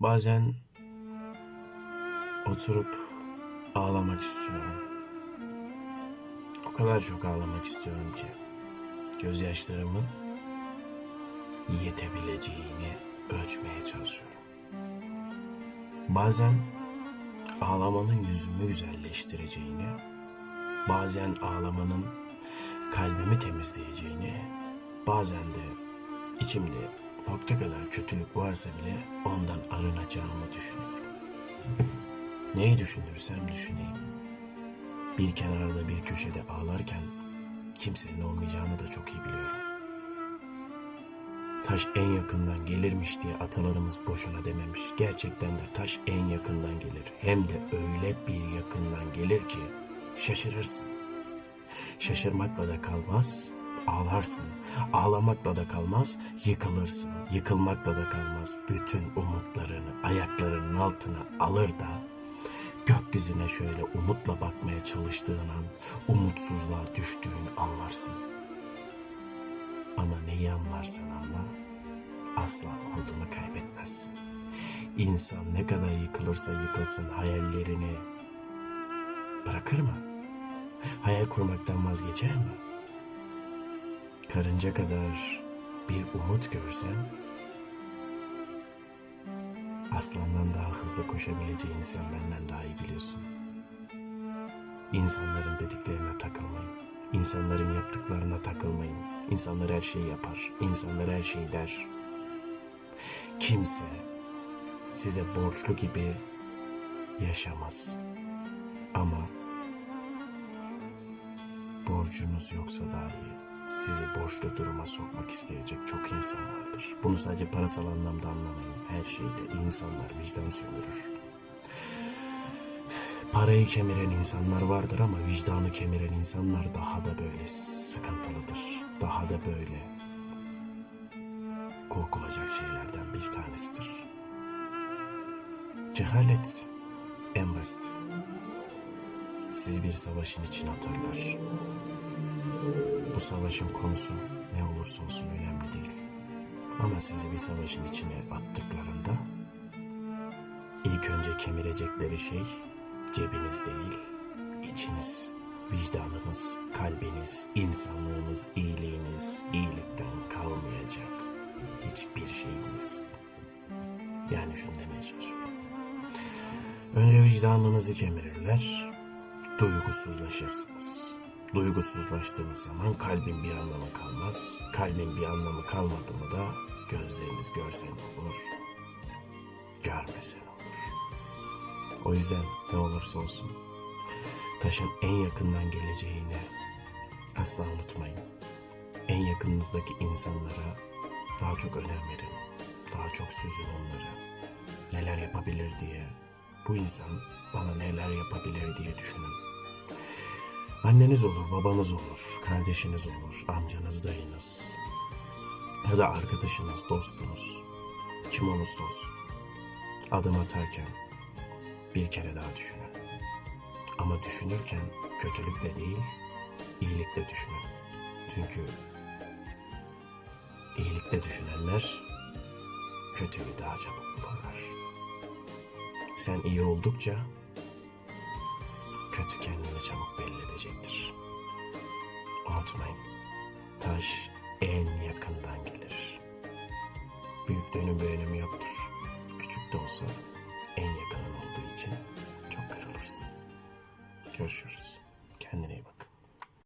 Bazen oturup ağlamak istiyorum. O kadar çok ağlamak istiyorum ki gözyaşlarımın yetebileceğini ölçmeye çalışıyorum. Bazen ağlamanın yüzümü güzelleştireceğini, bazen ağlamanın kalbimi temizleyeceğini, bazen de içimde nokta kadar kötülük varsa bile ondan arınacağımı düşünüyorum. Neyi düşünürsem düşüneyim. Bir kenarda bir köşede ağlarken kimsenin olmayacağını da çok iyi biliyorum. Taş en yakından gelirmiş diye atalarımız boşuna dememiş. Gerçekten de taş en yakından gelir. Hem de öyle bir yakından gelir ki şaşırırsın. Şaşırmakla da kalmaz, ağlarsın. Ağlamakla da kalmaz, yıkılırsın. Yıkılmakla da kalmaz. Bütün umutlarını ayaklarının altına alır da gökyüzüne şöyle umutla bakmaya çalıştığın an umutsuzluğa düştüğünü anlarsın. Ama neyi anlarsan anla asla umudunu kaybetmezsin. İnsan ne kadar yıkılırsa yıkılsın hayallerini bırakır mı? Hayal kurmaktan vazgeçer mi? Karınca kadar bir umut görsen aslandan daha hızlı koşabileceğini sen benden daha iyi biliyorsun. İnsanların dediklerine takılmayın. İnsanların yaptıklarına takılmayın. İnsanlar her şeyi yapar. İnsanlar her şeyi der. Kimse size borçlu gibi yaşamaz. Ama borcunuz yoksa dahi sizi borçlu duruma sokmak isteyecek çok insan vardır. Bunu sadece parasal anlamda anlamayın. Her şeyde insanlar vicdan sömürür. Parayı kemiren insanlar vardır ama vicdanı kemiren insanlar daha da böyle sıkıntılıdır. Daha da böyle korkulacak şeylerden bir tanesidir. Cehalet en basit. Sizi bir savaşın içine atarlar. Bu savaşın konusu ne olursa olsun önemli değil. Ama sizi bir savaşın içine attıklarında ilk önce kemirecekleri şey cebiniz değil, içiniz, vicdanınız, kalbiniz, insanlığınız, iyiliğiniz, iyilikten kalmayacak hiçbir şeyiniz. Yani şunu demeye çalışıyorum. Önce vicdanınızı kemirirler, duygusuzlaşırsınız. Duygusuzlaştığınız zaman kalbin bir anlamı kalmaz. Kalbin bir anlamı kalmadı mı da gözleriniz görsen olur, görmesen olur. O yüzden ne olursa olsun taşın en yakından geleceğini asla unutmayın. En yakınınızdaki insanlara daha çok önem verin. Daha çok süzün onları. Neler yapabilir diye. Bu insan bana neler yapabilir diye düşünün. Anneniz olur, babanız olur, kardeşiniz olur, amcanız, dayınız. Ya da arkadaşınız, dostunuz. Kim olursa olsun. Adım atarken bir kere daha düşünün. Ama düşünürken kötülükle değil, iyilikle düşünün. Çünkü iyilikle düşünenler kötüyü daha çabuk bulurlar. Sen iyi oldukça kötü kendini çabuk belli edecektir. Unutmayın, taş en yakından gelir. Büyüklüğünün bir önemi yoktur. Küçük de olsa en yakının olduğu için çok kırılırsın. Görüşürüz. Kendine iyi bak.